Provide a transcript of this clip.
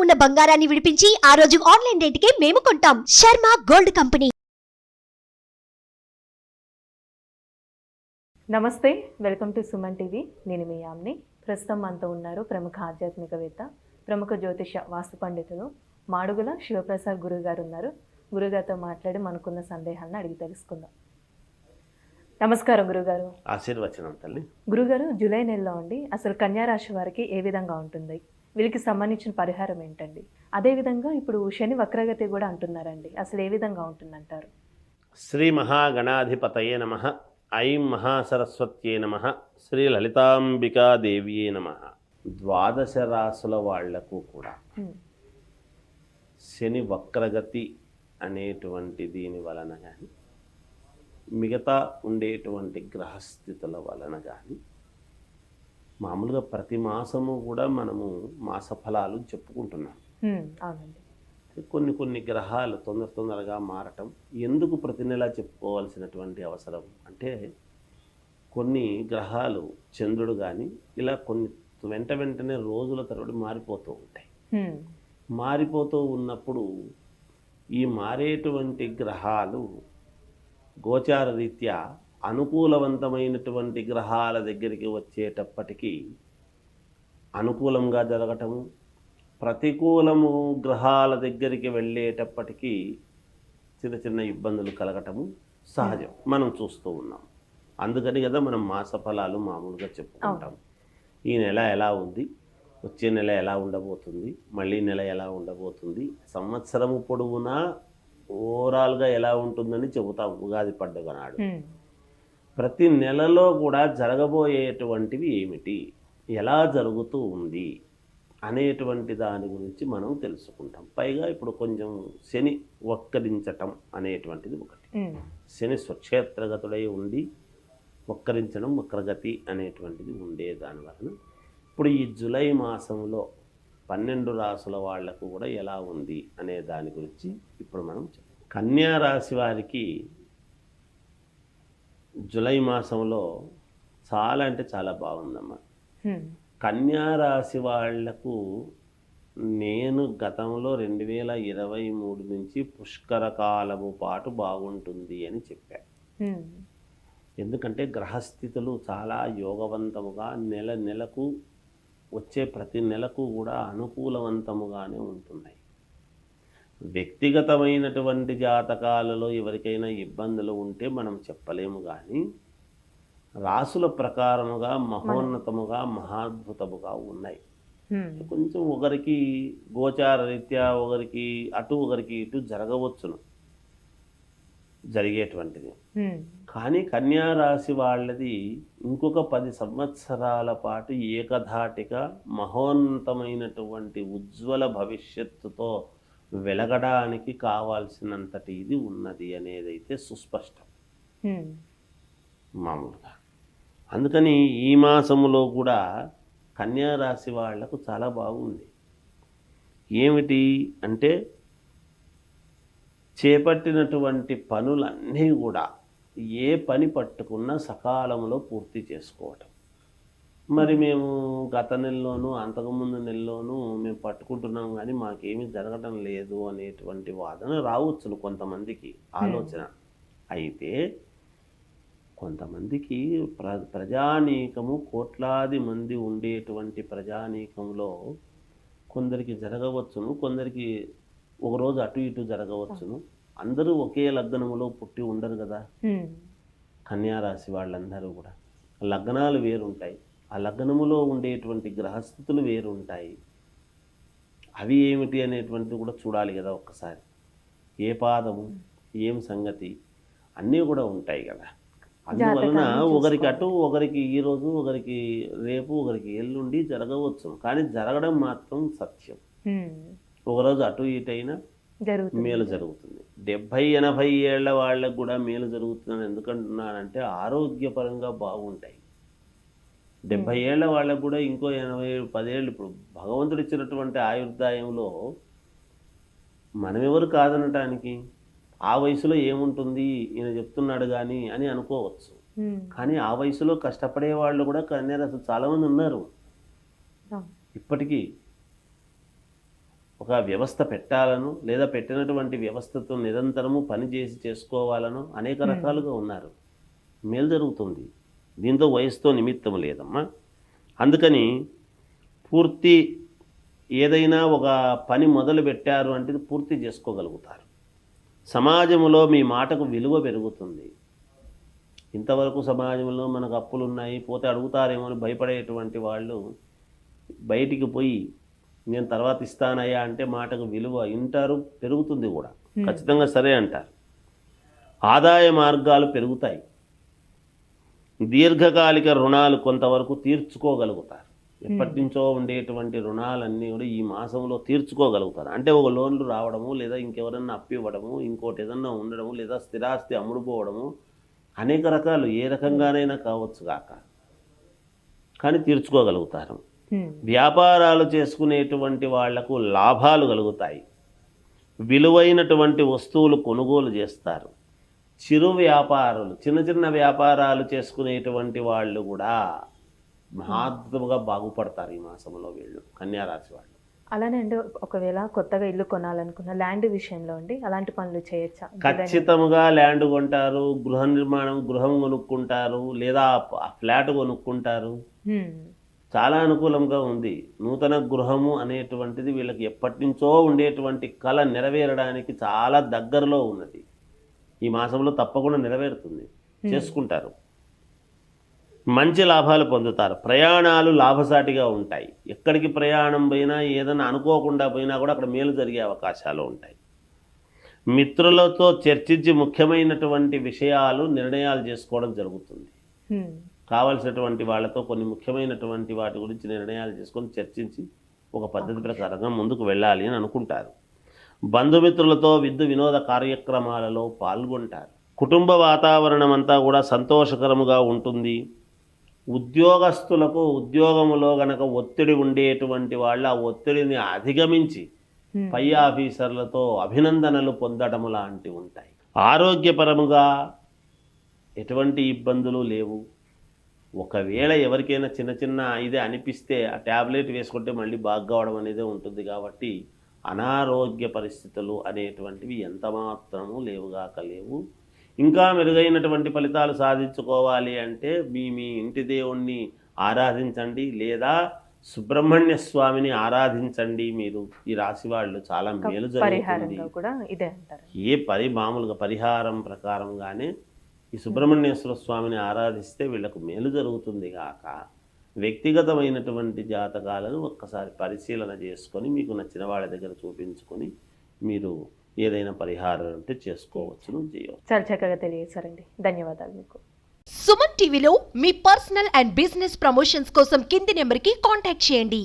ఉన్న బంగారాన్ని విడిపించి ఆ రోజు ఆన్లైన్ రేటుకే మేము కొంటాం. Sharma gold company. నమస్తే వెల్కమ్ టు సుమన్ టీవీ. నేను మీ యామ్ని. ప్రస్తుతం మనతో ఉన్నారు ప్రముఖ ఆధ్యాత్మికవేత్త ప్రముఖ జ్యోతిష వాస్తు పండితులు మాడుగుల శివప్రసాద్ గురువు గారు ఉన్నారు. గురుగారితో మాట్లాడి మనకున్న సందేహాలను అడిగి తెలుసుకుందాం. నమస్కారం గురుగారు ఆశీర్వచనం తల్లి. గురుగారు జూలై నెలలో అండి. అసలు కన్యా రాశి వారికి ఏ విధంగా ఉంటుంది? వీళ్ళకి సంబంధించిన పరిహారం ఏంటండి? అదేవిధంగా ఇప్పుడు శని వక్రగతి కూడా అంటున్నారండి. అసలు ఏ విధంగా ఉంటుందంటారు? శ్రీ మహాగణాధిపతయే నమ. ఐం మహాసరస్వత్యే నమ. శ్రీ లలితాంబికాదేవియే నమ. ద్వాదశ రాసుల వాళ్ళకు కూడా. శని వక్రగతి అనేటువంటి దీని వలన కానీ మిగతా ఉండేటువంటి గ్రహస్థితుల వలన కానీ మామూలుగా ప్రతి మాసము కూడా మనము మాస ఫలాలు చెప్పుకుంటున్నాం. కొన్ని కొన్ని గ్రహాలు తొందర తొందరగా మారటం ఎందుకు ప్రతి నెల చెప్పుకోవాల్సినటువంటి అవసరం? అంటే కొన్ని గ్రహాలు చంద్రుడు కానీ ఇలా కొన్ని వెంట వెంటనే రోజుల తరబడి మారిపోతూ ఉంటాయి. మారిపోతూ ఉన్నప్పుడు ఈ మారేటువంటి గ్రహాలు గోచార రీత్యా అనుకూలవంతమైనటువంటి గ్రహాల దగ్గరికి వచ్చేటప్పటికీ అనుకూలంగా జరగటము ప్రతికూలము గ్రహాల దగ్గరికి వెళ్ళేటప్పటికీ చిన్న చిన్న ఇబ్బందులు కలగటము సహజం. మనం చూస్తూ ఉన్నాం. అందుకని కదా మనం మాస ఫలాలు మామూలుగా చెప్పుకుంటాం. ఈ నెల ఎలా ఉంది? వచ్చే నెల ఎలా ఉండబోతుంది? మళ్ళీ నెల ఎలా ఉండబోతుంది? సంవత్సరము పొడవునా? ఓవరాల్గా ఎలా ఉంటుందని చెబుతాం ఉగాది పండుగ నాడు. హ్మ్, ప్రతి నెలలో కూడా జరగబోయేటువంటివి ఏమిటి? ఎలా జరుగుతూ ఉంది? అనేటువంటి దాని గురించి మనం తెలుసుకుంటాం. పైగా ఇప్పుడు కొంచెం శని వక్కరించటం అనేటువంటిది ఒకటి. శని స్వక్షేత్రగతుడై ఉండి వక్కరించడం వక్రగతి అనేటువంటిది ఉండే దానివలన ఇప్పుడు ఈ జూలై మాసంలో పన్నెండు రాసుల వాళ్ళకు కూడా ఎలా ఉంది అనే దాని గురించి ఇప్పుడు మనం చెప్తాం కన్యా రాశి వారికి జూలై మాసంలో చాలా అంటే చాలా బాగుందమ్మా. రాశి వాళ్ళకు నేను గతంలో రెండు వేల ఇరవై మూడు నుంచి పుష్కర కాలము పాటు బాగుంటుంది అని చెప్పాను ఎందుకంటే గ్రహస్థితులు చాలా యోగవంతముగా నెల నెలకు వచ్చే ప్రతి నెలకు కూడా అనుకూలవంతముగానే ఉంటున్నాయి. వ్యక్తిగతమైనటువంటి జాతకాలలో ఎవరికైనా ఇబ్బందులు ఉంటే మనం చెప్పలేము కానీ రాసుల ప్రకారముగా మహోన్నతముగా మహాద్భుతముగా ఉన్నాయి. కొంచెం ఒకరికి గోచార రీత్యా ఒకరికి అటు ఒకరికి ఇటు జరగవచ్చును. జరిగేటువంటిది. కానీ కన్యా రాశి వాళ్ళది ఇంకొక పది సంవత్సరాల పాటు ఏకధాటిగా మహోన్నతమైనటువంటి ఉజ్వల భవిష్యత్తుతో వెలగడానికి కావాల్సినంతటి ఇది ఉన్నది అనేదైతే సుస్పష్టం. హ్మ్, మామూలుగా. అందుకని ఈ మాసములో కూడా రాశి వాళ్ళకు చాలా బాగుంది. ఏమిటి అంటే చేపట్టినటువంటి పనులన్నీ కూడా ఏ పని పట్టుకున్నా సకాలంలో పూర్తి చేసుకోవటం. మరి మేము గత నెలలోనూ అంతకుముందు నెలలోనూ మేము పట్టుకుంటున్నాం కానీ మాకేమీ జరగటం లేదు అనేటువంటి వాదన రావచ్చును కొంతమందికి ఆలోచన. అయితే కొంతమందికి ప్ర ప్రజానీకము కోట్లాది మంది ఉండేటువంటి ప్రజానీకంలో కొందరికి జరగవచ్చును కొందరికి ఒకరోజు అటు ఇటు జరగవచ్చును. అందరూ ఒకే లగ్నములో పుట్టి ఉండరు కదా. హ్మ్, కన్యా రాశి వాళ్ళందరూ కూడా. లగ్నాలు వేరుంటాయి. ఆ లగ్నములో ఉండేటువంటి గ్రహస్థితులు వేరుంటాయి. అవి ఏమిటి అనేటువంటిది కూడా చూడాలి కదా ఒక్కసారి. ఏ పాదము ఏం సంగతి అన్నీ కూడా ఉంటాయి కదా. అందువలన ఒకరికి అటు ఒకరికి ఈ రోజు ఒకరికి రేపు ఒకరికి ఎల్లుండి జరగవచ్చు. కానీ జరగడం మాత్రం సత్యం. ఒకరోజు అటు ఇటు అయినా జరుగుతుంది. మేలు జరుగుతుంది. డెబ్భై ఎనభై ఏళ్ళ వాళ్ళకు కూడా మేలు జరుగుతుందని ఎందుకంటున్నానంటే ఆరోగ్యపరంగా బాగుంటాయి. డెబ్భై ఏళ్ళ వాళ్ళకు కూడా ఇంకో ఎనభై పదేళ్ళు ఇప్పుడు భగవంతుడు ఇచ్చినటువంటి ఆయుర్దాయంలో మనమెవరు కాదనటానికి? ఆ వయసులో ఏముంటుంది? ఈయన చెప్తున్నాడు కానీ అని అనుకోవచ్చు. కానీ ఆ వయసులో కష్టపడే వాళ్ళు కూడా కన్యారాశి చాలామంది ఉన్నారు. ఇప్పటికీ ఒక వ్యవస్థ పెట్టాలను లేదా పెట్టినటువంటి వ్యవస్థతో నిరంతరము పనిచేసి చేసుకోవాలను అనేక రకాలుగా ఉన్నారు. మేలు జరుగుతుంది. దీంతో వయసుతో నిమిత్తం లేదమ్మా. అందుకని పూర్తి ఏదైనా ఒక పని మొదలు పెట్టారు అంటే పూర్తి చేసుకోగలుగుతారు. సమాజంలో మీ మాటకు విలువ పెరుగుతుంది. ఇంతవరకు సమాజంలో మనకు అప్పులు ఉన్నాయి పోతే అడుగుతారేమో అని భయపడేటువంటి వాళ్ళు బయటికి పోయి నేను తర్వాత ఇస్తానయ్యా అంటే మాటకు విలువ వింటారు పెరుగుతుంది కూడా. ఖచ్చితంగా సరే అంటారు. ఆదాయ మార్గాలు పెరుగుతాయి. దీర్ఘకాలిక రుణాలు కొంతవరకు తీర్చుకోగలుగుతారు. ఎప్పటి నుంచో ఉండేటువంటి రుణాలన్నీ కూడా ఈ మాసంలో తీర్చుకోగలుగుతారు. అంటే ఒక లోన్లు రావడము లేదా ఇంకెవరన్నా అప్పు ఇవ్వడము ఇంకోటి ఏదన్నా ఉండడము లేదా స్థిరాస్తి అమ్ముడుపోవడము అనేక రకాలు ఏ రకంగానైనా కావచ్చు కాక. కానీ తీర్చుకోగలుగుతారు. వ్యాపారాలు చేసుకునేటువంటి వాళ్ళకు లాభాలు కలుగుతాయి. విలువైనటువంటి వస్తువులు కొనుగోలు చేస్తారు. చిరు వ్యాపారులు చిన్న చిన్న వ్యాపారాలు చేసుకునేటువంటి వాళ్ళు కూడా మహాద్భుతంగా బాగుపడతారు ఈ మాసంలో వీళ్ళు కన్యారాశి వాళ్ళు. అలానే అండి ఒకవేళ కొత్తగా ఇల్లు కొనాలనుకున్న ల్యాండ్ విషయంలో అండి అలాంటి పనులు చేయొచ్చా? ఖచ్చితంగా ల్యాండ్ కొంటారు గృహ నిర్మాణం గృహం కొనుక్కుంటారు లేదా ఫ్లాట్ కొనుక్కుంటారు. చాలా అనుకూలంగా ఉంది. నూతన గృహము అనేటువంటిది వీళ్ళకి ఎప్పటి నుంచో ఉండేటువంటి కళ నెరవేరడానికి చాలా దగ్గరలో ఉన్నది. ఈ మాసంలో తప్పకుండా నెరవేరుతుంది. చేసుకుంటారు. మంచి లాభాలు పొందుతారు. ప్రయాణాలు లాభసాటిగా ఉంటాయి. ఎక్కడికి ప్రయాణం పోయినా ఏదైనా అనుకోకుండా పోయినా కూడా అక్కడ మేలు జరిగే అవకాశాలు ఉంటాయి. మిత్రులతో చర్చించి ముఖ్యమైనటువంటి విషయాలు నిర్ణయాలు చేసుకోవడం జరుగుతుంది. కావలసినటువంటి వాళ్ళతో కొన్ని ముఖ్యమైనటువంటి వాటి గురించి నిర్ణయాలు చేసుకొని చర్చించి ఒక పద్ధతి ప్రకారంగా ముందుకు వెళ్ళాలి అని అనుకుంటారు. బంధుమిత్రులతో విద్యు వినోద కార్యక్రమాలలో పాల్గొంటారు. కుటుంబ వాతావరణం అంతా కూడా సంతోషకరముగా ఉంటుంది. ఉద్యోగస్తులకు ఉద్యోగములో గనక ఒత్తిడి ఉండేటువంటి వాళ్ళు ఆ ఒత్తిడిని అధిగమించి. పై ఆఫీసర్లతో అభినందనలు పొందడము లాంటివి ఉంటాయి. ఆరోగ్యపరముగా ఎటువంటి ఇబ్బందులు లేవు. ఒకవేళ ఎవరికైనా చిన్న చిన్న ఇదే అనిపిస్తే ఆ ట్యాబ్లెట్ వేసుకుంటే మళ్ళీ బాగా కావడం అనేది ఉంటుంది కాబట్టి అనారోగ్య పరిస్థితులు అనేటువంటివి ఎంత మాత్రము లేవుగాక లేవు. ఇంకా మెరుగైనటువంటి ఫలితాలు సాధించుకోవాలి అంటే మీ మీ ఇంటి దేవుణ్ణి ఆరాధించండి లేదా సుబ్రహ్మణ్య స్వామిని ఆరాధించండి మీరు. ఈ రాశి వాళ్ళు చాలా మేలు జరుగుతుంది. ఏ పరి మామూలుగా పరిహారం ప్రకారంగానే ఈ సుబ్రహ్మణ్యేశ్వర స్వామిని ఆరాధిస్తే వీళ్ళకు మేలు జరుగుతుంది కాక వ్యక్తిగతమైనటువంటి జాతకాలను ఒక్కసారి పరిశీలన చేసుకొని మీకు నచ్చిన వాళ్ళ దగ్గర చూపించుకొని మీరు ఏదైనా పరిహారం అంటే చేసుకోవచ్చును చేయవచ్చు. చాలా చక్కగా తెలియజేశారండి. ధన్యవాదాలు మీకు. సుమన్ టీవీలో మీ పర్సనల్ అండ్ బిజినెస్ ప్రమోషన్స్ కోసం కింది నెంబర్కి కాంటాక్ట్ చేయండి.